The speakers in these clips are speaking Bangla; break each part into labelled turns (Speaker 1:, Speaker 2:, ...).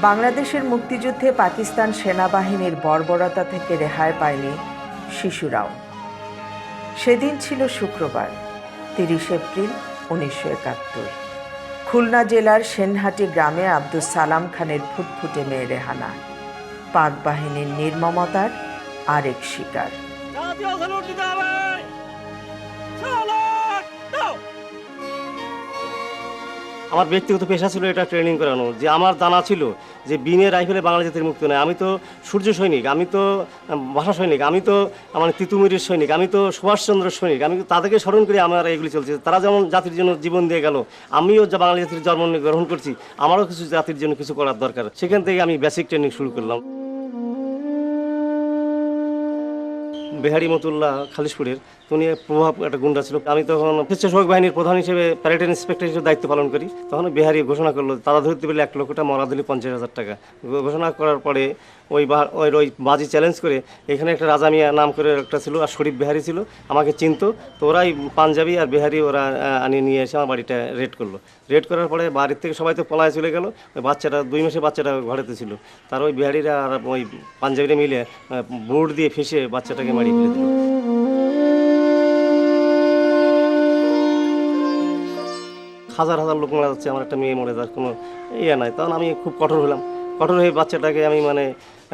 Speaker 1: বাংলাদেশের মুক্তিযুদ্ধে পাকিস্তান সেনাবাহিনীর বর্বরতা থেকে রেহাই পায়নি শিশুরাও। সেদিন ছিল শুক্রবার, তিরিশ এপ্রিল উনিশশো একাত্তর। খুলনা জেলার সেনহাটি গ্রামে আব্দুল সালাম খানের ফুটফুটে মেয়ে রেহানা। পাক বাহিনীর নির্মমতার আরেক শিকার।
Speaker 2: আমার ব্যক্তিগত পেশা ছিল এটা ট্রেনিং করানো। যে আমার জানা ছিল যে বিনে রাইফেলে বাঙালি জাতির মুক্তি নয়। আমি তো সূর্য সৈনিক, আমি তো ভাষা সৈনিক, আমি তো আমার তিতুমিরের সৈনিক, আমি তো সুভাষচন্দ্র সৈনিক, আমি তাদেরকে স্মরণ করে আমার এগুলি চলছে। তারা যেমন জাতির জন্য জীবন দিয়ে গেল, আমিও যা বাঙালি জাতির জন্ম গ্রহণ করছি, আমারও কিছু জাতির জন্য কিছু করার দরকার। সেখান থেকে আমি বেসিক ট্রেনিং শুরু করলাম। বেহারি মতুল্লাহ খালিশপুরের উনি প্রভাব একটা গুন্ডা ছিল। আমি তখন স্বেচ্ছাসেবক বাহিনীর প্রধান হিসেবে প্যারেটেন ইন্সপেক্টর হিসেবে দায়িত্ব পালন করি। তখন বিহারি ঘোষণা করল, তারা ধরতে পেলে এক লক্ষটা মরা দিলে পঞ্চাশ হাজার টাকা। ঘোষণা করার পরে ওই ওই ওই বাজি চ্যালেঞ্জ করে এখানে একটা রাজা মিয়া নাম করে একটা ছিল, আর শরীফ বিহারি ছিল, আমাকে চিনতো। তো ওরাই পাঞ্জাবি আর বিহারি ওরা আনিয়ে নিয়ে এসে আমার বাড়িটা রেড করল। রেড করার পরে বাড়ির থেকে সবাই তো পলায় চলে গেল, ওই বাচ্চাটা, দুই মাসে বাচ্চাটা ঘরেতে ছিল। তার ওই বিহারিরা আর ওই পাঞ্জাবিরা মিলে বোর্ড দিয়ে ফেসে বাচ্চাটাকে মারিয়ে ফেলে দিল। হাজার হাজার লোক মারা যাচ্ছে, আমার একটা মেয়ে মরে যাওয়ার কোনো ইয়ে নাই। তখন আমি খুব কঠোর হলাম। কঠোর হয়ে বাচ্চাটাকে আমি মানে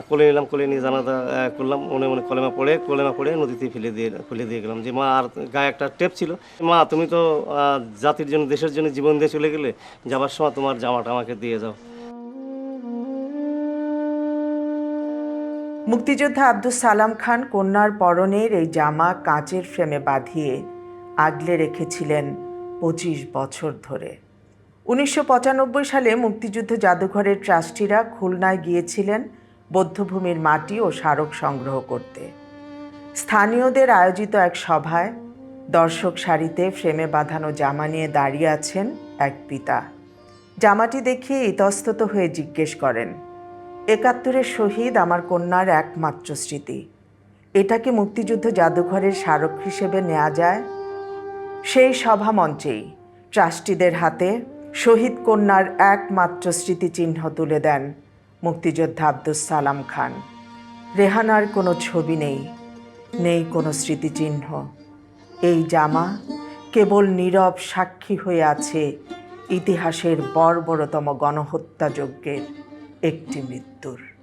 Speaker 2: কোলে নিলাম, কোলে নিয়ে জানাজা করলাম, মনে মনে কলেমা পড়ে কলেমা পড়ে নদীতে ফেলে দিয়ে ফেলে দিয়ে গেলাম যে, মা, আর গায়ে একটা টেপ ছিল। মা, তুমি তো জাতির জন্য, দেশের জন্য জীবন দিয়ে চলে গেলে, যাবার সময় তোমার জামাটা আমাকে দিয়ে যাও
Speaker 1: মুক্তিযোদ্ধা আব্দুল সালাম খান কন্যার পরনের এই জামা কাঁচের ফ্রেমে বাঁধিয়ে আগলে রেখেছিলেন পঁচিশ বছর ধরে। উনিশশো পঁচানব্বই সালে মুক্তিযুদ্ধ জাদুঘরের ট্রাস্টিরা খুলনায় গিয়েছিলেন বৌদ্ধভূমির মাটি ও স্মারক সংগ্রহ করতে। স্থানীয়দের আয়োজিত এক সভায় দর্শক সারিতে ফ্রেমে বাঁধানো জামা নিয়ে দাঁড়িয়ে আছেন এক পিতা। জামাটি দেখিয়ে ইতস্তত হয়ে জিজ্ঞেস করেন, একাত্তরের শহীদ আমার কন্যার একমাত্র স্মৃতি। এটাকে মুক্তিযুদ্ধ জাদুঘরের স্মারক হিসেবে নেওয়া যায়? সেই সভা মঞ্চেই ট্রাস্টিদের হাতে শহীদ কন্যার একমাত্র স্মৃতিচিহ্ন তুলে দেন মুক্তিযোদ্ধা আব্দুল সালাম খান। রেহানার কোনো ছবি নেই নেই কোনো স্মৃতিচিহ্ন। এই জামা কেবল নীরব সাক্ষী হয়ে আছে ইতিহাসের বর্বরতম গণহত্যাযজ্ঞের একটি মৃত্যুর।